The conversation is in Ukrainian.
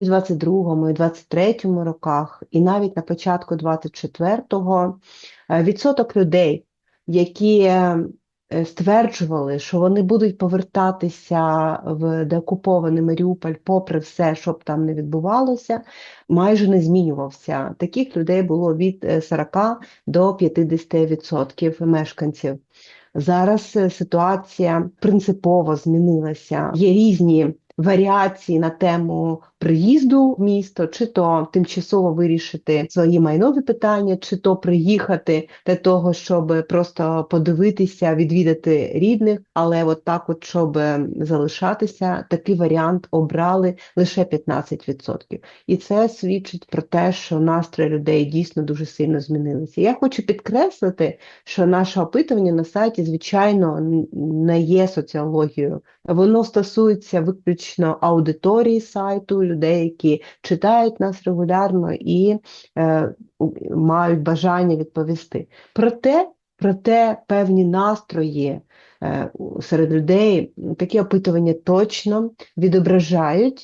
у 22-му і 23-му роках, і навіть на початку 24-го е, відсоток людей, які е, стверджували, що вони будуть повертатися в деокупований Маріуполь, попри все, що б там не відбувалося, майже не змінювався. Таких людей було від е, 40 до 50% мешканців. Зараз е, ситуація принципово змінилася. Є різні варіації на тему приїзду в місто, чи то тимчасово вирішити свої майнові питання, чи то приїхати для того, щоб просто подивитися, відвідати рідних, але от так, от щоб залишатися, такий варіант обрали лише 15%. І це свідчить про те, що настрої людей дійсно дуже сильно змінилися. Я хочу підкреслити, що наше опитування на сайті, звичайно, не є соціологією. Воно стосується виключно аудиторії сайту, людей, які читають нас регулярно і е, мають бажання відповісти. Проте, проте певні настрої е, серед людей, такі опитування точно відображають